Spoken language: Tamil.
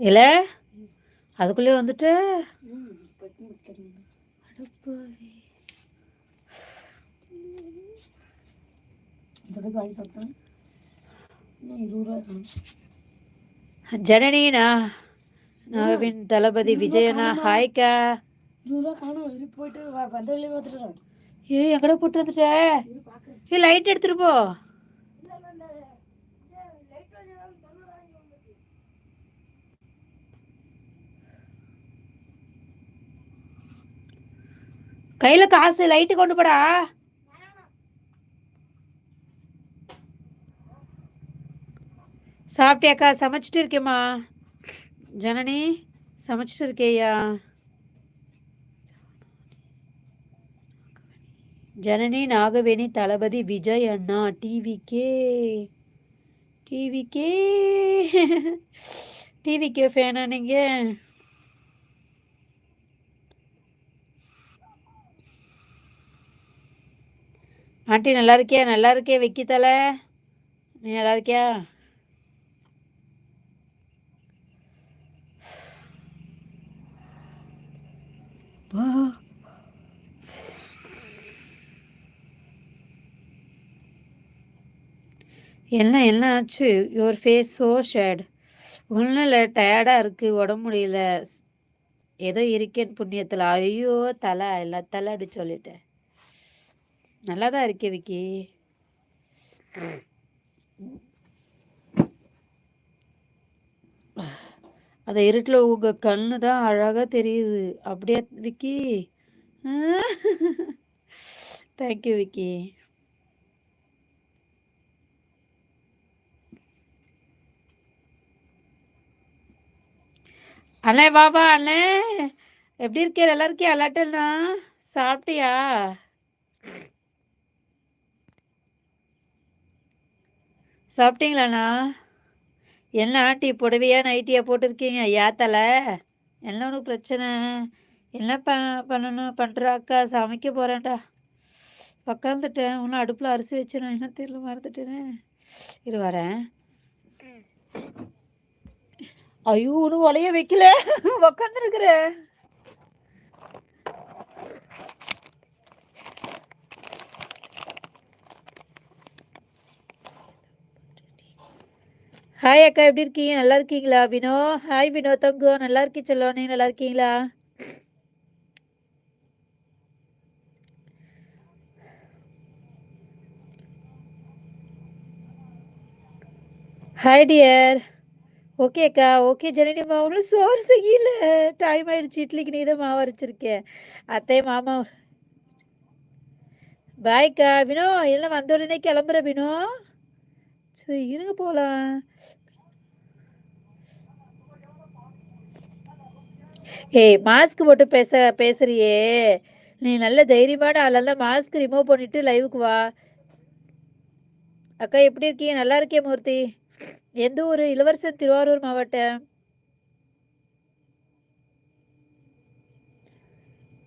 இல்லை? அதுக்குள்ளே வந்துட்டு ஜனனினா நாகவின் தளபதி விஜயனா ஹாய்க்கா. இருபது ரூபா காணும் இது போயிட்டு வ- வந்த வழியே பார்த்துட்டு ஏ எங்கட போட்டு வந்துட்ட? ஏ லைட் எடுத்துட்டு போ. கையில காசு லைட்டு கொண்டு போடா. சாப்பிட்டியாக்கா சமைச்சிட்டு இருக்கேம்மா. ஜனனி சமைச்சிட்டு இருக்கேயா? ஜனனி நாகவேணி தளபதி விஜய் அண்ணா டிவிக்கே டிவிக்கே டிவிக்கே ஃபேனா நீங்கள் ஆண்டி நல்லா இருக்கியா? நல்லா இருக்கே விக்கி தலை. நீ நல்லா இருக்கியா? என்ன என்ன ஆச்சு? யுவர் ஃபேஸ் ஸோ ஷேட் ஒன்றும் இல்லை டயர்டாக இருக்குது உடம்பு முடியல. ஏதோ இருக்கேன் புண்ணியத்தில். ஐயோ தலை எல்லாம் தலை அப்படி சொல்லிட்டேன். நல்லா தான் இருக்கே விக்கி. அந்த இருட்டில் உங்கள் கண்ணு தான் அழகாக தெரியுது. அப்படியே விக்கி? தேங்க்யூ விக்கி. அண்ணே பாபா அண்ணே. எப்படி இருக்கே? நல்லா இருக்கியா அல்லாட்டண்ணா சாப்பிட்டியா? சாப்பிட்டீங்களாண்ணா? என்ன ஆண்டி புடவையா? நைட்டியாக போட்டிருக்கீங்க? ஏத்தல? என்ன உனக்கு பிரச்சனை? என்ன ப பண்ணணும்? பண்ணுறா அக்கா சமைக்க போகிறேன்டா உக்காந்துட்டேன். இன்னும் அடுப்பில் அரிசி வச்சேன் என்ன தெரியல மறந்துட்டேனே. இரு வரேன். ஐயோ ஒன்றும் உலைய வைக்கல. உக்காந்துருக்குறேன். ஹாய் அக்கா எப்படி இருக்கீங்க? நல்லா இருக்கீங்களா? வினோ ஹாய் வினோ தங்கம். நல்லா இருக்கீ செல்லம் நீ நல்லா இருக்கீங்களா? ஹாய் டியர் ஓகே அக்கா ஓகே ஜனனி மாவு சோறு செய்யல. டைம் ஆயிடுச்சு இட்லிக்கு நீ தான் மாவு அரைச்சிருக்கேன் அத்தை மாமா. பாய்க்கா வினோ எல்லாம் வந்த உடனே கிளம்புற வினோ. சரி இருங்க போகலாம் ஏய் மாஸ்க் போட்டு பேச பேசுறியே. நீ நல்ல தைரியமான ஆளெல்லாம் மாஸ்க் ரிமூவ் பண்ணிட்டு லைவுக்கு வா. அக்கா எப்படி இருக்கீங்க? நல்லா இருக்கே மூர்த்தி. எந்த ஊர்? இளவரசன் திருவாரூர் மாவட்டம்.